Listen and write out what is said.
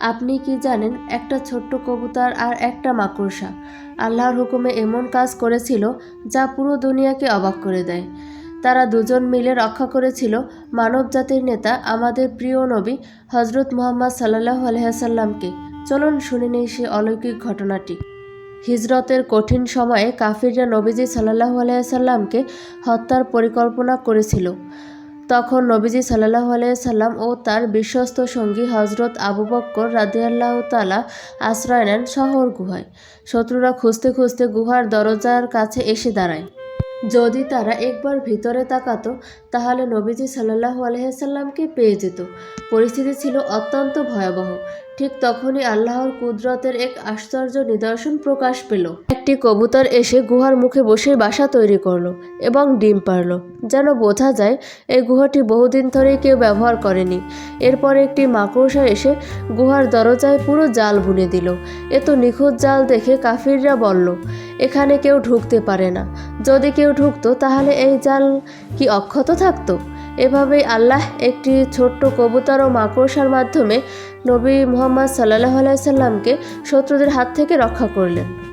আপনি কি জানেন, একটা ছোট্ট কবুতর আর একটা মাকড়সা। আল্লাহর হুকুমে এমন কাজ করেছিল যা পুরো দুনিয়াকে অবাক করে দেয়। তারা দুজন মিলে রক্ষা করেছিল মানব জাতির নেতা আমাদের প্রিয় নবী হজরত মোহাম্মদ সাল্লাহ আলহাসাল্লামকে চলুন শুনে নেই সে অলৌকিক ঘটনাটি। হিজরতের কঠিন সময়ে কাফিররা নবীজি সাল্লাহ আলাইসাল্লামকে হত্যার পরিকল্পনা করেছিল। তখন নবীজি সাল্লাহ আলাইসাল্লাম ও তার বিশ্বস্ত সঙ্গী হজরত আবু বক্কর রাদিয়াল্লাহ তালা আশ্রয় নেন শহর গুহায়। শত্রুরা খুঁজতে খুঁজতে গুহার দরজার কাছে এসে দাঁড়ায়। যদি তারা একবার ভিতরে তাকাতো, তাহলে নবীজি সাল্লাহ আলহাসাল্লামকে পেয়ে যেত। পরিস্থিতি ছিল অত্যন্ত ভয়াবহ। ঠিক তখনই আল্লাহর কুদরতের এক আশ্চর্য নিদর্শন প্রকাশ পেল। একটি কবুতর এসে গুহার মুখে বসে বাসা তৈরি করল এবং ডিম পারল। যেন বোঝা যায়, এই গুহাটি বহুদিন ধরেই কেউ ব্যবহার করেনি। এরপর একটি মাকড়সা এসে গুহার দরজায় পুরো জাল বুনে দিল। এত নিখুঁত জাল দেখে কাফিররা বলল, এখানে কেউ ঢুকতে পারে না। যদি কেউ ঢুকতো, তাহলে এই জাল কি অক্ষত থাকতো? এভাবেই আল্লাহ একটি ছোট্ট কবুতর ও মাকড়সার মাধ্যমে নবী মোহাম্মদ সাল্লাহ আলাইসাল্লামকে শত্রুদের হাত থেকে রক্ষা করলেন।